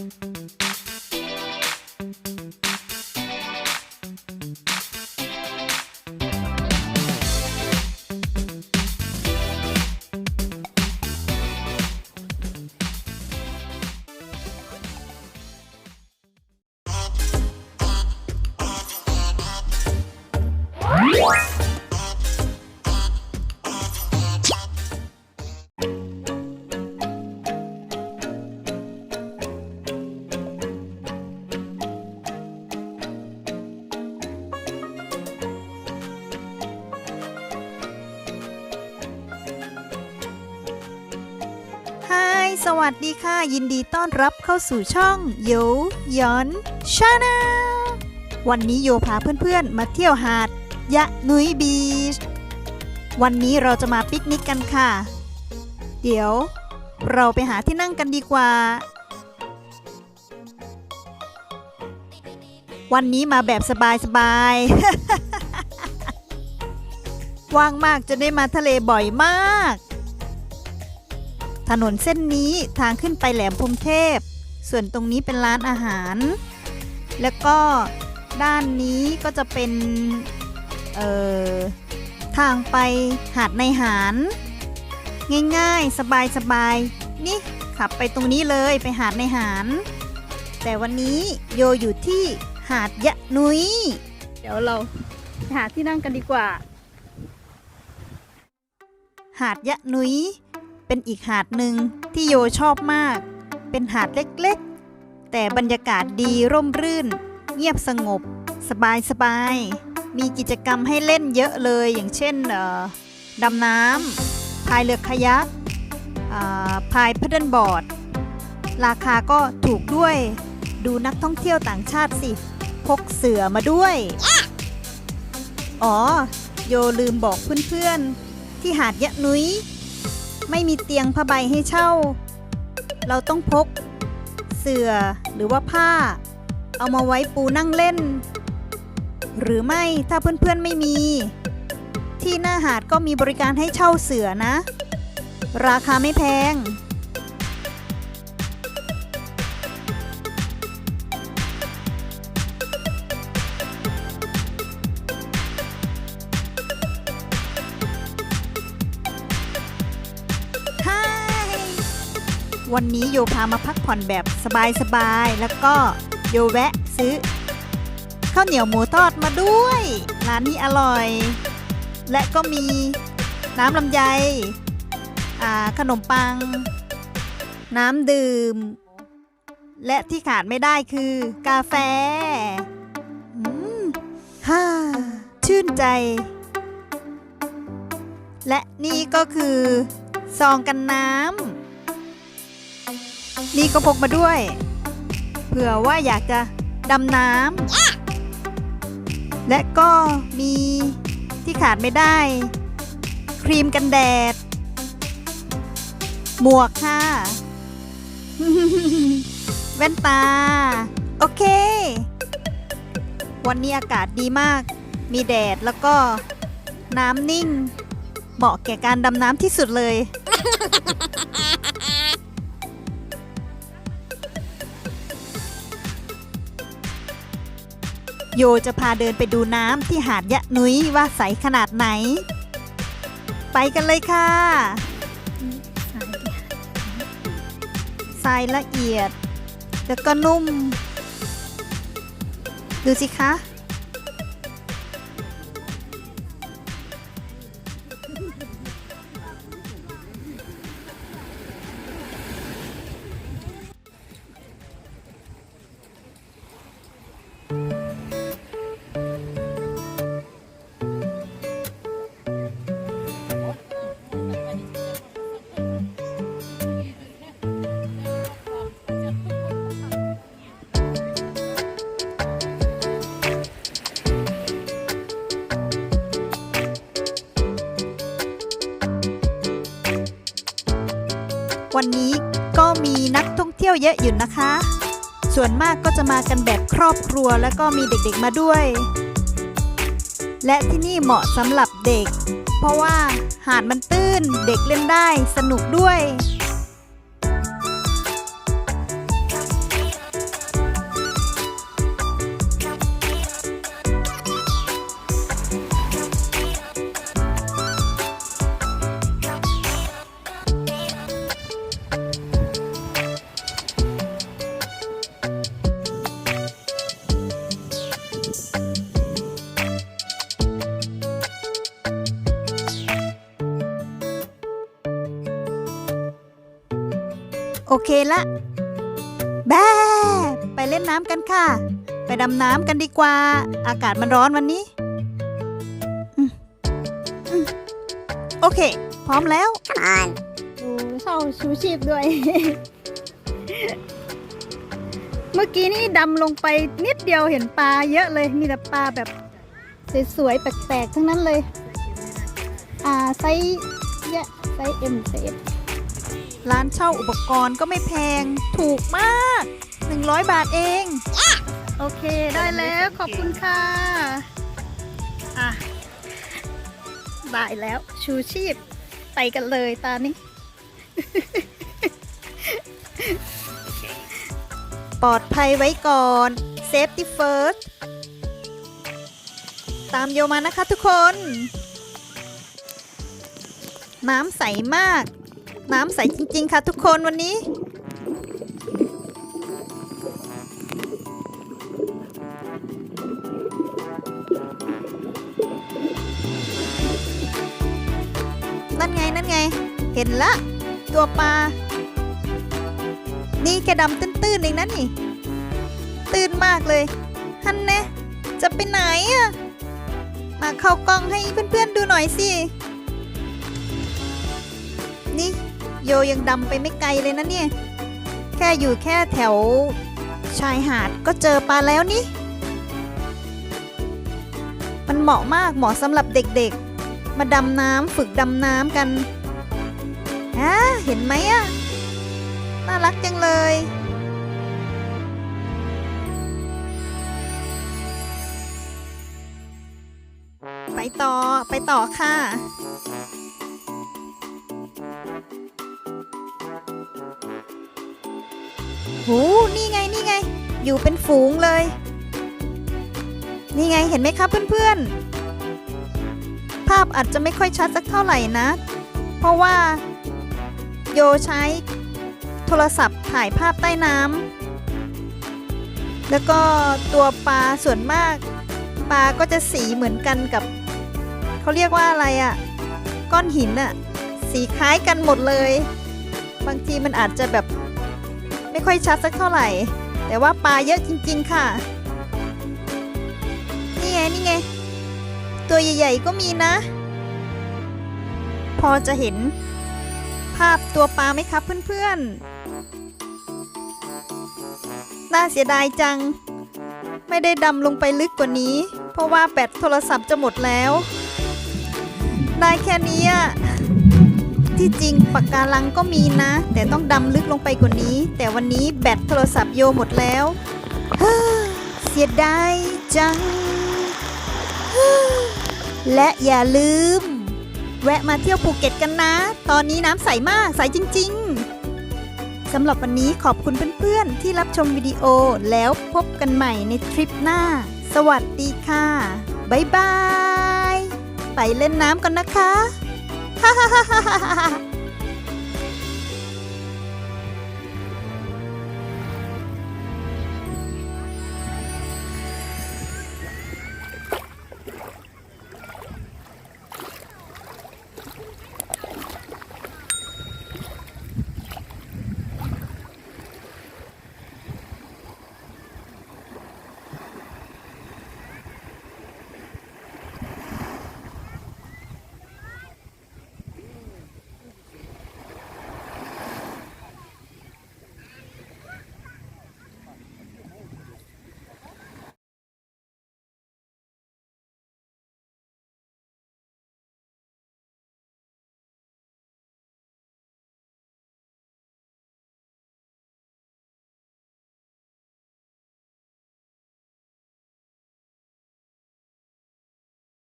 ฮ สวัสดีค่ะ ยินดีต้อนรับเข้าสู่ช่องโยยอนชาแนลวันนี้โยพาเพื่อนๆ มาเที่ยวหาด ยะนุยบีช วันนี้เราจะมาปิกนิกกันค่ะ เดี๋ยวเราไปหาที่นั่งกันดีกว่า วันนี้มาแบบสบายๆ ว่างมากจะได้มาทะเลบ่อยมาก ถนนเส้นนี้ทางขึ้นไปแหลมพรมเทพ ส่วนตรงนี้เป็นร้านอาหาร แล้วก็ด้านนี้ก็จะเป็นเอ่อทางไปหาดในหาร ง่ายๆ สบายๆนี่ขับไปตรงนี้เลยไปหาดในหาร แต่วันนี้โยอยู่ที่หาดยะนุย เดี๋ยวเราหาที่นั่งกันดีกว่า หาดยะนุย เป็นอีกหาดหนึ่งที่โยชอบมาก เป็นหาดเล็กๆ แต่บรรยากาศดีร่มรื่น เงียบสงบ สบายสบายๆมีกิจกรรมให้เล่นเยอะเลย อย่างเช่นดำน้ำพายเรือคายักอ่าพายพัดเดิลบอร์ด ราคาก็ถูกด้วย ดูนักท่องเที่ยวต่างชาติสิ พกเสือมาด้วย อ๋อ โยลืมบอกเพื่อนๆ ที่หาดยะนุ้ย ไม่มีเตียงผ้าใบให้เช่า เราต้องพก เสื่อหรือว่าผ้า เอามาไว้ปูนั่งเล่น หรือไม่ถ้าเพื่อนๆไม่มี ที่หน้าหาดก็มีบริการให้เช่าเสื่อนะ ราคาไม่แพง วันนี้โยพามาพักผ่อนแบบสบายๆ แล้วก็โยแวะซื้อข้าวเหนียวหมูทอดมาด้วย ร้านนี้อร่อย และก็มีน้ำลำไยขนมปัง น้ำดื่ม และที่ขาดไม่ได้คือกาแฟอืมฮ่าชื่นใจ และนี่ก็คือ ซองกันน้ำ นี่ก็พกมาด้วย เผื่อว่าอยากจะดำน้ำ และก็มีที่ขาดไม่ได้ ครีมกันแดด หมวกค่ะ แว่นตา โอเค วันนี้อากาศดีมาก มีแดดแล้วก็น้ำนิ่ง เหมาะแก่การดำน้ำที่สุดเลย โยจะพาเดินไปดูน้ำที่หาดยะนุ้ยว่าใสขนาดไหน ไปกันเลยค่ะทรายละเอียด แล้วก็นุ่ม ดูสิคะ วันนี้ก็มีนักท่องเที่ยวเยอะอยู่นะคะ ส่วนมากก็จะมากันแบบครอบครัวแล้วก็มีเด็กๆมาด้วย และที่นี่เหมาะสำหรับเด็ก เพราะว่าหาดมันตื้นเด็กเล่นได้สนุกด้วย โอเคละ แบ้ไปเล่นน้ำกันค่ะ ไปดำน้ำกันดีกว่า อากาศมันร้อนวันนี้อืมอืมโอเค พร้อมแล้ว Come on. ดูเช่าชูชีพด้วย เมื่อกี้นี่ดำลงไปนิดเดียวเห็นปลาเยอะเลย มีแต่ปลาแบบสวยๆแปลกๆทั้งนั้นเลย อ่าไซส์เยอะไซส์เอ็มไซส์ S ร้านเช่าอุปกรณ์ก็ไม่แพง ถูกมาก 100 บาทเอง โอเคได้แล้วขอบคุณค่ะ อะได้แล้วชูชีพ ไปกันเลยตานี้ ปลอดภัยไว้ก่อน safety first ตามโยมานะคะทุกคน น้ำใสมาก น้ำใสจริง ๆ ค่ะทุกคนวันนี้ นั่นไงนั่นไง เห็นละ ตัวปลา นี่แค่ดำตื้นๆเองนะนี่ ตื้นมากเลย ฮันแน่จะไปไหนอะมาเข้ากล้องให้เพื่อนๆดูหน่อยสิ นี่ โยยังดำไปไม่ไกลเลยนะเนี่ย แค่อยู่แค่แถวชายหาดก็เจอปลาแล้วนี่ มันเหมาะมากเหมาะสำหรับเด็กๆ มาดำน้ำฝึกดำน้ำกันอ่าเห็นไหมอะน่ารักจังเลย ไปต่อไปต่อค่ะ หูนี่ไงนี่ไง อยู่เป็นฝูงเลย นี่ไงเห็นไหมคะเพื่อนๆ ภาพอาจจะไม่ค่อยชัดสักเท่าไหร่นะ เพราะว่า โยใช้โทรศัพท์ถ่ายภาพใต้น้ำแล้วก็ตัวปลาส่วนมาก ปลาก็จะสีเหมือนกันกับ เขาเรียกว่าอะไรอะ่ะ ก้อนหินอะ่ะ สีคล้ายกันหมดเลย บางทีมันอาจจะแบบ ไม่ค่อยชัดสักเท่าไหร่ แต่ว่าปลาเยอะจริง ๆ ค่ะ นี่ไงนี่ไง ตัวใหญ่ ๆ ก็มีนะ พอจะเห็น ภาพตัวปลาไหมครับเพื่อนๆ น่าเสียดายจัง ไม่ได้ดำลงไปลึกกว่านี้ เพราะว่าแบตโทรศัพท์จะหมดแล้ว ได้แค่นี้อะ ที่จริงปากการังก็มีนะ แต่ต้องดำลึกลงไปกว่านี้ แต่วันนี้แบตโทรศัพท์โยหมดแล้วเสียดายจัง และอย่าลืม แวะมาเที่ยวภูเก็ตกันนะ ตอนนี้น้ำใสมาก ใสจริง ๆสำหรับวันนี้ขอบคุณเพื่อนๆ ที่รับชมวิดีโอแล้วพบกันใหม่ในทริปหน้า สวัสดีค่ะ บ๊ายบาย ไปเล่นน้ำกันนะคะ ฮ่าฮ่าฮ่าฮ่าฮ่า